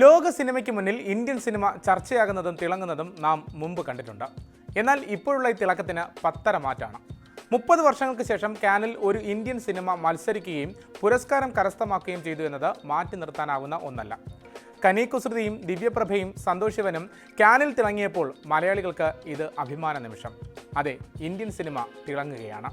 ലോക സിനിമയ്ക്ക് മുന്നിൽ ഇന്ത്യൻ സിനിമ ചർച്ചയാകുന്നതും തിളങ്ങുന്നതും നാം മുമ്പ് കണ്ടിട്ടുണ്ട്. എന്നാൽ ഇപ്പോഴുള്ള ഈ തിളക്കത്തിന് പത്തര മാറ്റാണ്. മുപ്പത് വർഷങ്ങൾക്ക് ശേഷം കാനൽ ഒരു ഇന്ത്യൻ സിനിമ മത്സരിക്കുകയും പുരസ്കാരം കരസ്ഥമാക്കുകയും ചെയ്തു എന്നത് മാറ്റി നിർത്താനാവുന്ന ഒന്നല്ല. കനി കുസൃതിയും ദിവ്യപ്രഭയും സന്തോഷ് ശിവനും കാനിൽ തിളങ്ങിയപ്പോൾ മലയാളികൾക്ക് ഇത് അഭിമാന നിമിഷം. അതെ ഇന്ത്യൻ സിനിമ തിളങ്ങുകയാണ്.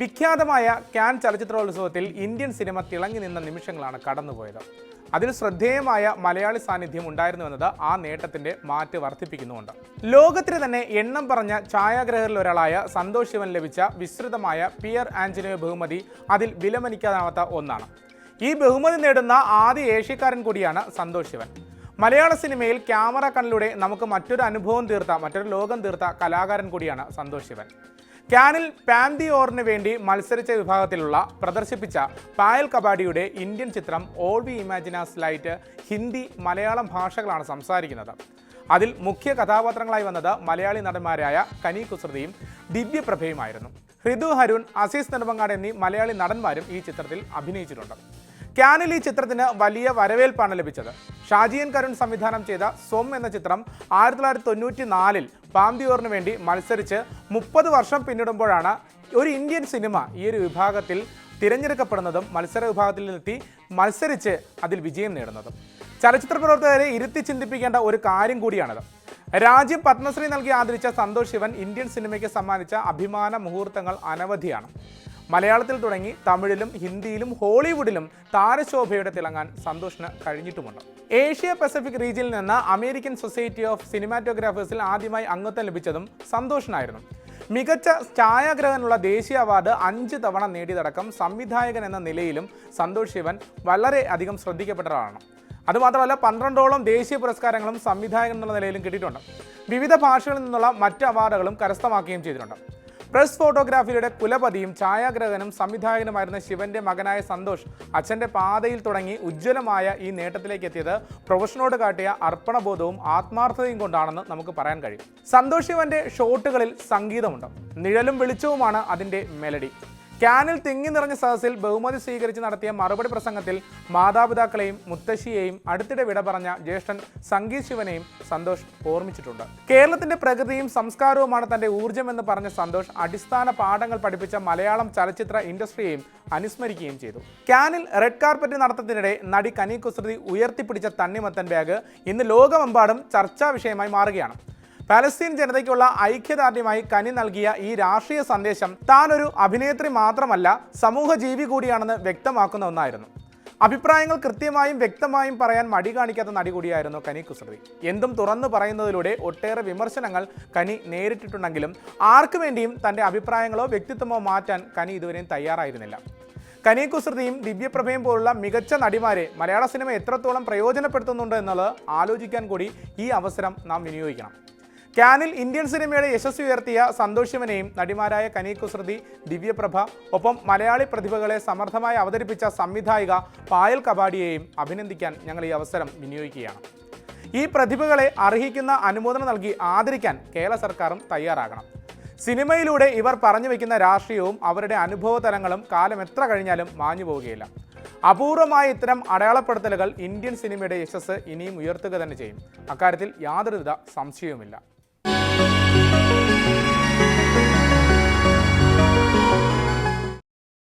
വിഖ്യാതമായ ക്യാൻ ചലച്ചിത്രോത്സവത്തിൽ ഇന്ത്യൻ സിനിമ തിളങ്ങി നിന്ന നിമിഷങ്ങളാണ് കടന്നുപോയത്. അതിൽ ശ്രദ്ധേയമായ മലയാളി സാന്നിധ്യം ഉണ്ടായിരുന്നുവെന്നത് ആ നേട്ടത്തിന്റെ മാറ്റ് വർദ്ധിപ്പിക്കുന്നുമുണ്ട്. ലോകത്തിന് തന്നെ എണ്ണം പറഞ്ഞ ഛായാഗ്രഹരിൽ ഒരാളായ സന്തോഷ് ശിവൻ ലഭിച്ച വിസ്തൃതമായ പിയർ ആഞ്ചലിയോ ബഹുമതി അതിൽ വിലമനിക്കാനാവാത്ത ഒന്നാണ്. ഈ ബഹുമതി നേടുന്ന ആദ്യ ഏഷ്യക്കാരൻ കൂടിയാണ് സന്തോഷ് ശിവൻ. മലയാള സിനിമയിൽ ക്യാമറ കണ്ണിലൂടെ നമുക്ക് മറ്റൊരു അനുഭവം തീർത്ത മറ്റൊരു ലോകം തീർത്ത കലാകാരൻ കൂടിയാണ് സന്തോഷ് ശിവൻ. ക്യാനിൽ പാന്തി ഓറിന് വേണ്ടി മത്സരിച്ച വിഭാഗത്തിലുള്ള പ്രദർശിപ്പിച്ച പായൽ കബാഡിയുടെ ഇന്ത്യൻ ചിത്രം all we imagine as light Hindi Malayalam ഭാഷകളാണ് സംസാരിക്കുന്നത്. അതിൽ മുഖ്യ കഥാപാത്രങ്ങളായി വന്നത് മലയാളി നടന്മാരായ കനി കുസൃതിയും ദിവ്യപ്രഭയുമായിരുന്നു ഹൃദു ഹരുൺ അസീസ് നെടുമങ്ങാട് എന്നീ മലയാളി നടന്മാരും ഈ ചിത്രത്തിൽ അഭിനയിച്ചിട്ടുണ്ട്. ക്യാനിൽ ഈ ചിത്രത്തിന് വലിയ വരവേൽപ്പാണ് ലഭിച്ചത്. ഷാജിയൻ കരുൺ സംവിധാനം ചെയ്ത സ്വം എന്ന ചിത്രം ആയിരത്തി തൊള്ളായിരത്തി തൊണ്ണൂറ്റി നാലിൽ പാമ്പിയോറിന് വേണ്ടി മത്സരിച്ച് മുപ്പത് വർഷം പിന്നിടുമ്പോഴാണ് ഒരു ഇന്ത്യൻ സിനിമ ഈ ഒരു വിഭാഗത്തിൽ തിരഞ്ഞെടുക്കപ്പെടുന്നതും മത്സര വിഭാഗത്തിൽ നിന്നെത്തി മത്സരിച്ച് അതിൽ വിജയം നേടുന്നതും. ചലച്ചിത്ര പ്രവർത്തകരെ ഇരുത്തി ചിന്തിപ്പിക്കേണ്ട ഒരു കാര്യം കൂടിയാണത്. രാജ്യം പത്മശ്രീ നൽകി ആദരിച്ച സന്തോഷ് ശിവൻ ഇന്ത്യൻ സിനിമയ്ക്ക് സമ്മാനിച്ച അഭിമാന മുഹൂർത്തങ്ങൾ അനവധിയാണ്. മലയാളത്തിൽ തുടങ്ങി തമിഴിലും ഹിന്ദിയിലും ഹോളിവുഡിലും താരശോഭയുടെ തിളങ്ങാൻ സന്തോഷിന് കഴിഞ്ഞിട്ടുമുണ്ട്. ഏഷ്യ പസഫിക് റീജിയനിൽ നിന്ന് അമേരിക്കൻ സൊസൈറ്റി ഓഫ് സിനിമാറ്റോഗ്രാഫേഴ്സിൽ ആദ്യമായി അംഗത്വം ലഭിച്ചതും സന്തോഷിനായിരുന്നു. മികച്ച ഛായാഗ്രഹനുള്ള ദേശീയ അവാർഡ് അഞ്ച് തവണ നേടിയതടക്കം സംവിധായകൻ എന്ന നിലയിലും സന്തോഷ് ശിവൻ വളരെ അധികം ഒരാളാണ്. അതുമാത്രമല്ല പന്ത്രണ്ടോളം ദേശീയ പുരസ്കാരങ്ങളും സംവിധായകൻ എന്നുള്ള നിലയിലും കിട്ടിയിട്ടുണ്ട്. വിവിധ ഭാഷകളിൽ നിന്നുള്ള മറ്റ് അവാർഡുകളും കരസ്ഥമാക്കുകയും ചെയ്തിട്ടുണ്ട്. പ്രസ് ഫോട്ടോഗ്രാഫിയുടെ കുലപതിയും ഛായാഗ്രഹകനും സംവിധായകനുമായിരുന്ന ശിവന്റെ മകനായ സന്തോഷ് അച്ഛന്റെ പാതയിൽ തുടങ്ങി ഉജ്ജ്വലമായ ഈ നേട്ടത്തിലേക്ക് എത്തിയത് പ്രൊഫഷനോട് കാട്ടിയ അർപ്പണബോധവും ആത്മാർത്ഥതയും കൊണ്ടാണെന്ന് നമുക്ക് പറയാൻ കഴിയും. സന്തോഷ് ശിവന്റെ ഷോട്ടുകളിൽ സംഗീതമുണ്ട്. നിഴലും വെളിച്ചവുമാണ് അതിന്റെ മെലഡി ക്യാനിൽ തിങ്ങി നിറഞ്ഞ സദസ്സിൽ ബഹുമതി സ്വീകരിച്ച് നടത്തിയ മറുപടി പ്രസംഗത്തിൽ മാതാപിതാക്കളെയും മുത്തശ്ശിയെയും അടുത്തിടെ വിട പറഞ്ഞ ജ്യേഷ്ഠൻ സംഗീത് ശിവനെയും സന്തോഷ് ഓർമ്മിച്ചിട്ടുണ്ട്. കേരളത്തിന്റെ പ്രകൃതിയും സംസ്കാരവുമാണ് തന്റെ ഊർജമെന്ന് പറഞ്ഞ സന്തോഷ് അടിസ്ഥാന പാഠങ്ങൾ പഠിപ്പിച്ച മലയാളം ചലച്ചിത്ര ഇൻഡസ്ട്രിയെയും അനുസ്മരിക്കുകയും ചെയ്തു. ക്യാനിൽ റെഡ് കാർപ്പറ്റ് നടത്തത്തിനിടെ നടി കനി കുസൃതി ഉയർത്തിപ്പിടിച്ച തണ്ണിമത്തൻ ബാഗ് ഇന്ന് ലോകമെമ്പാടും ചർച്ചാ വിഷയമായി മാറുകയാണ്. പലസ്തീൻ ജനതയ്ക്കുള്ള ഐക്യദാർഢ്യമായി കനി നൽകിയ ഈ രാഷ്ട്രീയ സന്ദേശം താൻ ഒരു അഭിനേത്രി മാത്രമല്ല സമൂഹ ജീവി കൂടിയാണെന്ന് വ്യക്തമാക്കുന്ന ഒന്നായിരുന്നു. അഭിപ്രായങ്ങൾ കൃത്യമായും വ്യക്തമായും പറയാൻ മടി കാണിക്കാത്ത നടി കൂടിയായിരുന്നു കനി കുസൃതി. എന്തും തുറന്നു പറയുന്നതിലൂടെ ഒട്ടേറെ വിമർശനങ്ങൾ കനി നേരിട്ടിട്ടുണ്ടെങ്കിലും ആർക്കു വേണ്ടിയും തന്റെ അഭിപ്രായങ്ങളോ വ്യക്തിത്വമോ മാറ്റാൻ കനി ഇതുവരെയും തയ്യാറായിരുന്നില്ല. കനി കുസൃതിയും ദിവ്യപ്രഭയും പോലുള്ള മികച്ച നടിമാരെ മലയാള സിനിമ എത്രത്തോളം പ്രയോജനപ്പെടുത്തുന്നുണ്ട് എന്നുള്ളത് ആലോചിക്കാൻ കൂടി ഈ അവസരം നാം വിനിയോഗിക്കണം. ക്യാനിൽ ഇന്ത്യൻ സിനിമയുടെ യശസ് ഉയർത്തിയ സന്തോഷ് ശിവനെയും നടിമാരായ കനി കുസൃതി ദിവ്യപ്രഭ ഒപ്പം മലയാളി പ്രതിഭകളെ സമർത്ഥമായി അവതരിപ്പിച്ച സംവിധായിക പായൽ കബാഡിയെയും അഭിനന്ദിക്കാൻ ഞങ്ങൾ ഈ അവസരം വിനിയോഗിക്കുകയാണ്. ഈ പ്രതിഭകളെ അർഹിക്കുന്ന അനുമോദനം നൽകി ആദരിക്കാൻ കേരള സർക്കാരും തയ്യാറാകണം. സിനിമയിലൂടെ ഇവർ പറഞ്ഞു വയ്ക്കുന്ന രാഷ്ട്രീയവും അവരുടെ അനുഭവ തലങ്ങളും കാലം എത്ര കഴിഞ്ഞാലും മാഞ്ഞു പോവുകയില്ല. അപൂർവമായ ഇത്തരം അടയാളപ്പെടുത്തലുകൾ ഇന്ത്യൻ സിനിമയുടെ യശസ് ഇനിയും ഉയർത്തുക തന്നെ ചെയ്യും. അക്കാര്യത്തിൽ യാതൊരുവിധ സംശയവുമില്ല.